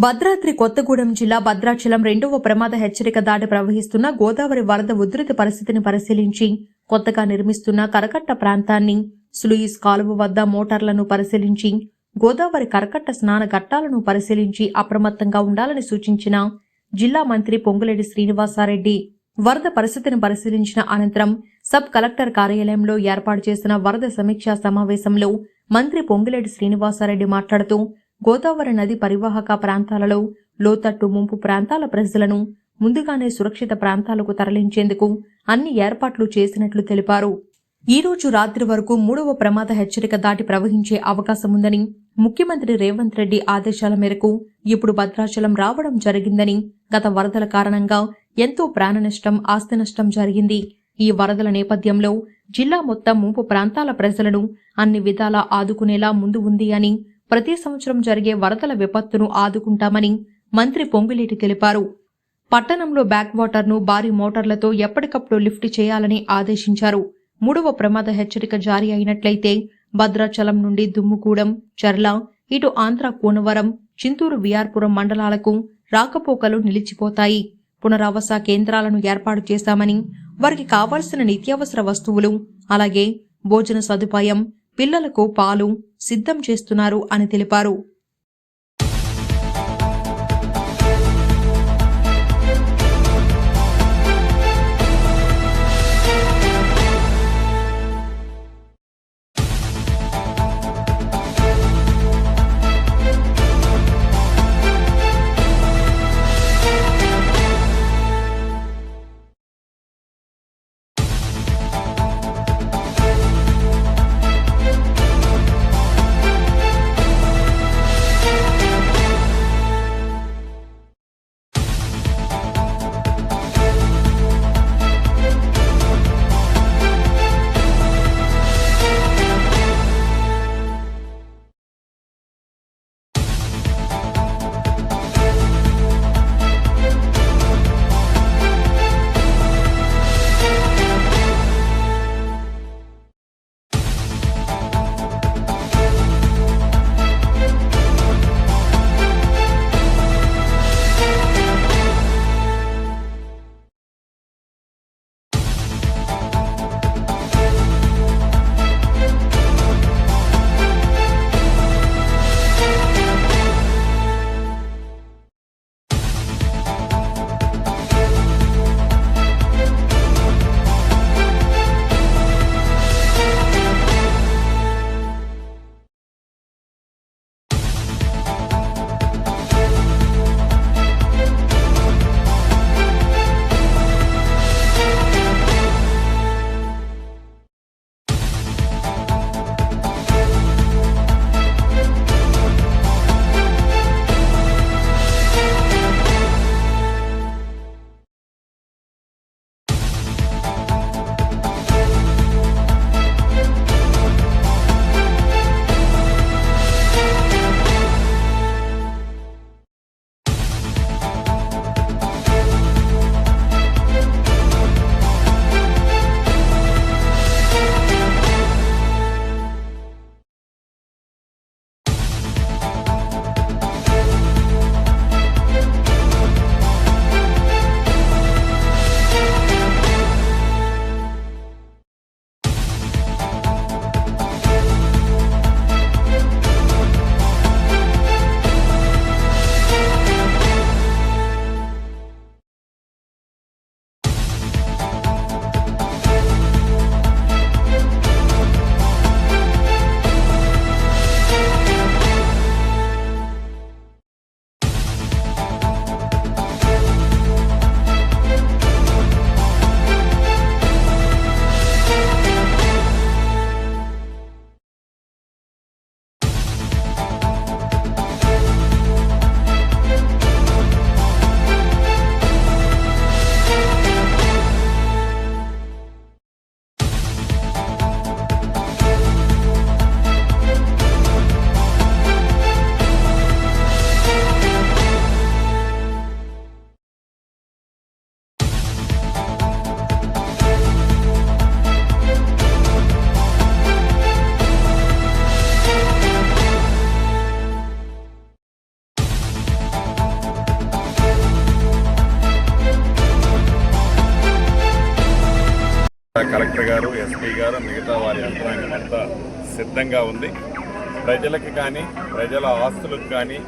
భద్రాద్రి కొత్తగూడెం జిల్లా భద్రాచలం రెండవ ప్రమాద హెచ్చరిక దాటి ప్రవహిస్తున్న గోదావరి వరద ఉధృతి పరిస్థితిని పరిశీలించి కొత్తగా నిర్మిస్తున్న కరకట్ట ప్రాంతాన్ని స్లూయిస్ కాలువ వద్ద మోటార్లను పరిశీలించి గోదావరి కరకట్ట స్నాన ఘట్టాలను పరిశీలించి అప్రమత్తంగా ఉండాలని సూచించిన జిల్లా మంత్రి పొంగులేడి శ్రీనివాసారెడ్డి వరద పరిస్థితిని పరిశీలించిన అనంతరం సబ్ కలెక్టర్ కార్యాలయంలో ఏర్పాటు చేసిన వరద సమీక్షా సమావేశంలో మంత్రి పొంగులేటి శ్రీనివాసారెడ్డి మాట్లాడుతూ గోదావరి నది పరివాహక ప్రాంతాలలో లోతట్టు ముంపు ప్రాంతాల ప్రజలను ముందుగానే సురక్షిత ప్రాంతాలకు తరలించేందుకు అన్ని ఏర్పాట్లు చేసినట్లు తెలిపారు. ఈ రోజు రాత్రి వరకు మూడవ ప్రమాద హెచ్చరిక దాటి ప్రవహించే అవకాశం ఉందని ముఖ్యమంత్రి రేవంత్ రెడ్డి ఆదేశాల మేరకు ఇప్పుడు భద్రాచలం రావడం జరిగిందని గత వరదల కారణంగా ఎంతో ప్రాణ నష్టం ఆస్తి నష్టం జరిగింది. ఈ వరదల నేపథ్యంలో జిల్లా మొత్తం ముంపు ప్రాంతాల ప్రజలను అన్ని విధాలా ఆదుకునేలా ముందు ఉంది అని ప్రతి సంవత్సరం జరిగే వరదల విపత్తును ఆదుకుంటామని మంత్రి పొంగులేటి తెలిపారు. పట్టణంలో బ్యాక్ వాటర్ను భారీ మోటార్లతో ఎప్పటికప్పుడు లిఫ్ట్ చేయాలని ఆదేశించారు. మూడవ ప్రమాద హెచ్చరిక జారీ అయినట్లయితే భద్రాచలం నుండి దుమ్ముగూడెం చర్ల ఇటు ఆంధ్ర కోనవరం చింతూరు విఆర్పురం మండలాలకు రాకపోకలు నిలిచిపోతాయి. పునరావాస కేంద్రాలను ఏర్పాటు చేశామని వారికి కావాల్సిన నిత్యావసర వస్తువులు అలాగే భోజన సదుపాయం పిల్లలకు పాలు సిద్ధం చేస్తున్నారు అని తెలిపారు. కలెక్టర్ గారు ఎస్పీ గారు మిగతా వారి యంత్రాంగం అంతా సిద్ధంగా ఉంది. ప్రజలకు కానీ ప్రజల ఆస్తులకు కానీ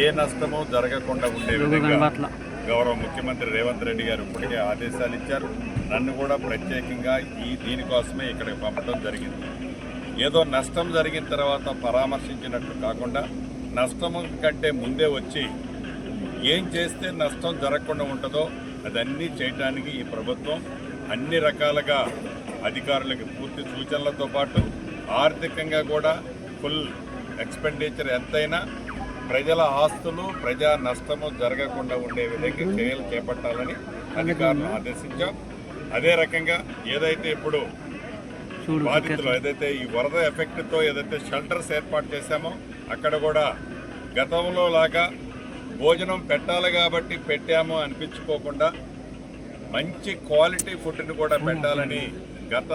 ఏ నష్టము జరగకుండా ఉండే విధంగా గౌరవ ముఖ్యమంత్రి రేవంత్ రెడ్డి గారు ఇప్పటికే ఆదేశాలు ఇచ్చారు. నన్ను కూడా ప్రత్యేకంగా ఈ దీనికోసమే ఇక్కడికి పంపడం జరిగింది. ఏదో నష్టం జరిగిన తర్వాత పరామర్శించినట్లు కాకుండా నష్టం కంటే ముందే వచ్చి ఏం చేస్తే నష్టం జరగకుండా ఉంటుందో అదన్నీ చేయటానికి ఈ ప్రభుత్వం అన్ని రకాలుగా అధికారులకు పూర్తి సూచనలతో పాటు ఆర్థికంగా కూడా ఫుల్ ఎక్స్పెండిచర్ ఎంతైనా ప్రజల ఆస్తులు ప్రజా నష్టము జరగకుండా ఉండే విధంగా చర్యలు చేపట్టాలని అధికారులను ఆదేశించాం అదే రకంగా ఏదైతే ఇప్పుడు బాధితులు ఏదైతే ఈ వరద ఎఫెక్ట్తో ఏదైతే షెల్టర్స్ ఏర్పాటు చేశామో అక్కడ కూడా గతంలో లాగా భోజనం పెట్టాలి కాబట్టి పెట్టాము అనిపించుకోకుండా మంచి క్వాలిటీ ఫుడ్ని కూడా పెట్టాలని గత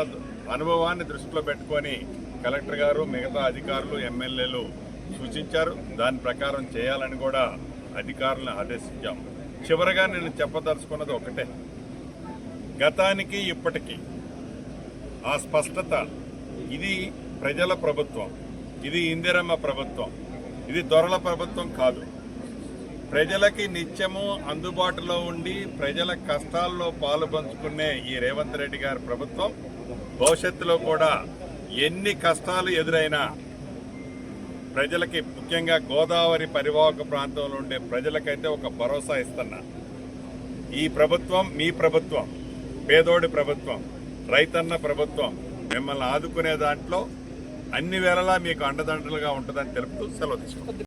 అనుభవాన్ని దృష్టిలో పెట్టుకొని కలెక్టర్ గారు మిగతా అధికారులు ఎమ్మెల్యేలు సూచించారు. దాని ప్రకారం చేయాలని కూడా అధికారులను ఆదేశించాం చివరగా నేను చెప్పదలుచుకున్నది ఒకటే. గతానికి ఇప్పటికీ ఆ స్పష్టత ఇది ప్రజల ప్రభుత్వం ఇది ఇందిరమ్మ ప్రభుత్వం ఇది దొరల ప్రభుత్వం కాదు. ప్రజలకి నిత్యము అందుబాటులో ఉండి ప్రజల కష్టాల్లో పాలు పంచుకునే ఈ రేవంత్ రెడ్డి గారి ప్రభుత్వం భవిష్యత్తులో కూడా ఎన్ని కష్టాలు ఎదురైనా ప్రజలకి ముఖ్యంగా గోదావరి పరివాహక ప్రాంతంలో ఉండే ప్రజలకైతే ఒక భరోసా ఇస్తున్నా. ఈ ప్రభుత్వం మీ ప్రభుత్వం పేదోడి ప్రభుత్వం రైతన్న ప్రభుత్వం మిమ్మల్ని ఆదుకునే దాంట్లో అన్ని వేళలా మీకు అండదండలుగా ఉంటుందని తెలుపుతూ సెలవు తీసుకుంటాం